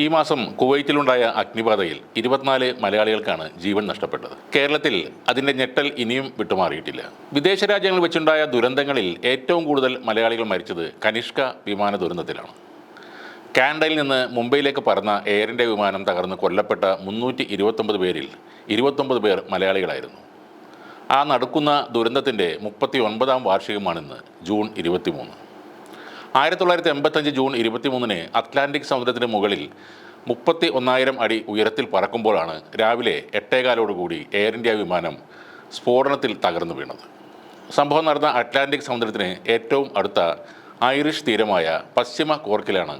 ഈ മാസം കുവൈറ്റിലുണ്ടായ അഗ്നിബാധയിൽ ഇരുപത്തിനാല് മലയാളികൾക്കാണ് ജീവൻ നഷ്ടപ്പെട്ടത്. കേരളത്തിൽ അതിന്റെ ഞെട്ടൽ ഇനിയും വിട്ടുമാറിയിട്ടില്ല. വിദേശ രാജ്യങ്ങളിൽ വെച്ചുണ്ടായ ദുരന്തങ്ങളിൽ ഏറ്റവും കൂടുതൽ മലയാളികൾ മരിച്ചത് കനിഷ്ക വിമാന ദുരന്തത്തിലാണ്. കാനഡയിൽ നിന്ന് മുംബൈയിലേക്ക് പറന്ന എയർ ഇന്ത്യ വിമാനം തകർന്ന് കൊല്ലപ്പെട്ട മുന്നൂറ്റി ഇരുപത്തൊമ്പത് പേരിൽ ഇരുപത്തൊമ്പത് പേർ മലയാളികളായിരുന്നു. ആ നടക്കുന്ന ദുരന്തത്തിന്റെ മുപ്പത്തി ഒൻപതാം വാർഷികമാണിന്ന് ജൂൺ ഇരുപത്തിമൂന്ന്. ആയിരത്തി തൊള്ളായിരത്തി എൺപത്തഞ്ച് ജൂൺ ഇരുപത്തിമൂന്നിന് അറ്റ്ലാന്റിക് സമുദ്രത്തിന് മുകളിൽ മുപ്പത്തി ഒന്നായിരം അടി ഉയരത്തിൽ പറക്കുമ്പോഴാണ് രാവിലെ എട്ടേകാലോടുകൂടി എയർ ഇന്ത്യ വിമാനം സ്ഫോടനത്തിൽ തകർന്നു വീണത്. സംഭവം നടന്ന അറ്റ്ലാന്റിക് സമുദ്രത്തിന് ഏറ്റവും അടുത്ത ഐറിഷ് തീരമായ പശ്ചിമ കോർക്കിലാണ്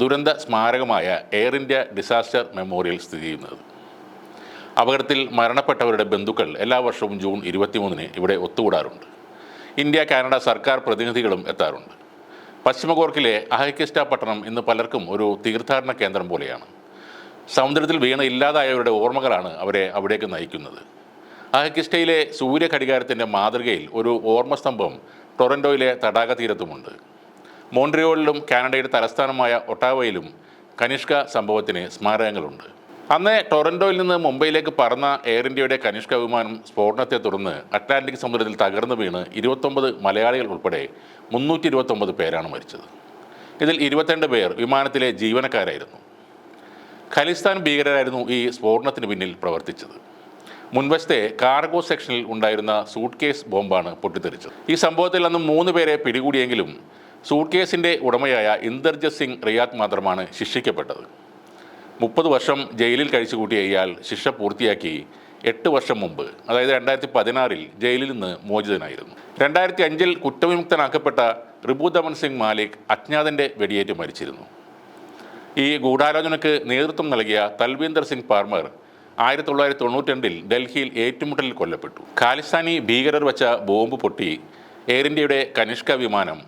ദുരന്ത സ്മാരകമായ എയർ ഇന്ത്യ ഡിസാസ്റ്റർ മെമ്മോറിയൽ സ്ഥിതി ചെയ്യുന്നത്. അപകടത്തിൽ മരണപ്പെട്ടവരുടെ ബന്ധുക്കൾ എല്ലാ വർഷവും ജൂൺ ഇരുപത്തിമൂന്നിന് ഇവിടെ ഒത്തുകൂടാറുണ്ട്. ഇന്ത്യ കാനഡ സർക്കാർ പ്രതിനിധികളും എത്താറുണ്ട്. പശ്ചിമ കോർക്കിലെ അഹൈക്കിസ്റ്റ പട്ടണം ഇന്ന് പലർക്കും ഒരു തീർത്ഥാടന കേന്ദ്രം പോലെയാണ്. സമുദ്രത്തിൽ വീണ ഇല്ലാതായവരുടെ ഓർമ്മകളാണ് അവരെ അവിടേക്ക് നയിക്കുന്നത്. അഹക്കിസ്റ്റയിലെ സൂര്യഘടികാരത്തിന്റെ മാതൃകയിൽ ഒരു ഓർമ്മസ്തംഭം ടൊറന്റോയിലെ തടാക തീരത്തുമുണ്ട്. മോൺട്രിയോളിലും കാനഡയുടെ തലസ്ഥാനമായ ഒട്ടാവയിലും കനിഷ്ക സംഭവത്തിന് സ്മാരകങ്ങളുണ്ട്. അന്ന് ടൊറന്റോയിൽ നിന്ന് മുംബൈയിലേക്ക് പറന്ന എയർ ഇന്ത്യയുടെ കനിഷ്ക വിമാനം സ്ഫോടനത്തെ തുടർന്ന് അറ്റ്ലാന്റിക് സമുദ്രത്തിൽ തകർന്നു വീണ് ഇരുപത്തൊമ്പത് മലയാളികൾ ഉൾപ്പെടെ മുന്നൂറ്റി ഇരുപത്തൊമ്പത് പേരാണ് മരിച്ചത്. ഇതിൽ ഇരുപത്തിരണ്ട് പേർ വിമാനത്തിലെ ജീവനക്കാരായിരുന്നു. ഖലിസ്ഥാൻ ഭീകരരായിരുന്നു ഈ സ്ഫോടനത്തിന് പിന്നിൽ പ്രവർത്തിച്ചത്. മുൻവശത്തെ കാർഗോ സെക്ഷനിൽ ഉണ്ടായിരുന്ന സൂട്ട് കേസ് ബോംബാണ് പൊട്ടിത്തെറിച്ചത്. ഈ സംഭവത്തിൽ അന്ന് മൂന്ന് പേരെ പിടികൂടിയെങ്കിലും സൂട്ട് കേസിന്റെ ഉടമയായ ഇന്ദർജത് സിംഗ് റിയാദ് മാത്രമാണ് ശിക്ഷിക്കപ്പെട്ടത്. മുപ്പത് വർഷം ജയിലിൽ കഴിച്ചു കൂട്ടിയ ഇയാൾ ശിക്ഷ പൂർത്തിയാക്കി എട്ട് വർഷം മുമ്പ് അതായത് രണ്ടായിരത്തി പതിനാറിൽ ജയിലിൽ നിന്ന് മോചിതനായിരുന്നു. രണ്ടായിരത്തി അഞ്ചിൽ കുറ്റവിമുക്തനാക്കപ്പെട്ട റിബുദമൻ സിംഗ് മാലിക് അജ്ഞാതന്റെ വെടിയേറ്റ് മരിച്ചിരുന്നു. ഈ ഗൂഢാലോചനയ്ക്ക് നേതൃത്വം നൽകിയ തൽവീന്ദർ സിംഗ് പാർമർ ആയിരത്തി തൊള്ളായിരത്തി തൊണ്ണൂറ്റി രണ്ടിൽ ഡൽഹിയിൽ ഏറ്റുമുട്ടലിൽ കൊല്ലപ്പെട്ടു. ഖാലിസ്ഥാനി ഭീകരർ വച്ച ബോംബ് പൊട്ടി എയർ ഇന്ത്യയുടെ കനിഷ്ക വിമാനം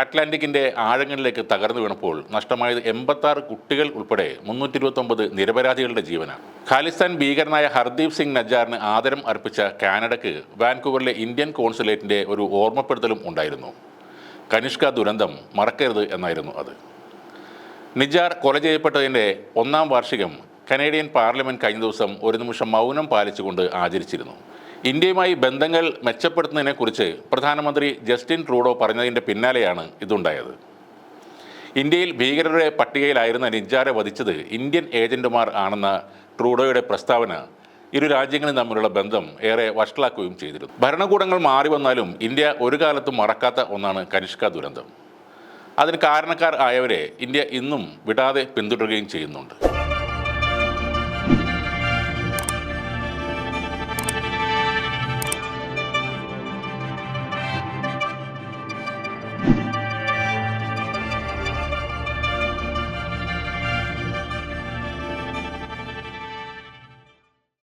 അറ്റ്ലാന്റിക്കിന്റെ ആഴങ്ങളിലേക്ക് തകർന്നു വീണപ്പോൾ നഷ്ടമായത് എൺപത്താറ് കുട്ടികൾ ഉൾപ്പെടെ മുന്നൂറ്റി ഇരുപത്തൊമ്പത് നിരപരാധികളുടെ ജീവനാണ്. ഖാലിസ്ഥാൻ ഭീകരനായ ഹർദീപ് സിംഗ് നജ്ജാറിന് ആദരം അർപ്പിച്ച കാനഡയ്ക്ക് വാൻകൂവറിലെ ഇന്ത്യൻ കോൺസുലേറ്റിന്റെ ഒരു ഓർമ്മപ്പെടുത്തലും ഉണ്ടായിരുന്നു. കനിഷ്ക ദുരന്തം മറക്കരുത് എന്നായിരുന്നു അത്. നിജാർ കൊല ചെയ്യപ്പെട്ടതിന്റെ ഒന്നാം വാർഷികം കനേഡിയൻ പാർലമെന്റ് കഴിഞ്ഞ ദിവസം ഒരു നിമിഷം മൗനം പാലിച്ചുകൊണ്ട് ആചരിച്ചിരുന്നു. ഇന്ത്യയുമായി ബന്ധങ്ങൾ മെച്ചപ്പെടുത്തുന്നതിനെക്കുറിച്ച് പ്രധാനമന്ത്രി ജസ്റ്റിൻ ട്രൂഡോ പറഞ്ഞതിന്റെ പിന്നാലെയാണ് ഇതുണ്ടായത്. ഇന്ത്യയിൽ ഭീകരരുടെ പട്ടികയിലായിരുന്ന നിജ്ജാരെ വധിച്ചത് ഇന്ത്യൻ ഏജന്റുമാർ ആണെന്ന ട്രൂഡോയുടെ പ്രസ്താവന ഇരു രാജ്യങ്ങളും തമ്മിലുള്ള ബന്ധം ഏറെ വഷളാക്കുകയും ചെയ്തിരുന്നു. ഭരണകൂടങ്ങൾ മാറി വന്നാലും ഇന്ത്യ ഒരു കാലത്തും മറക്കാത്ത ഒന്നാണ് കനിഷ്ക ദുരന്തം. അതിന് കാരണക്കാർ ആയവരെ ഇന്ത്യ ഇന്നും വിടാതെ പിന്തുടരുകയും ചെയ്യുന്നുണ്ട്.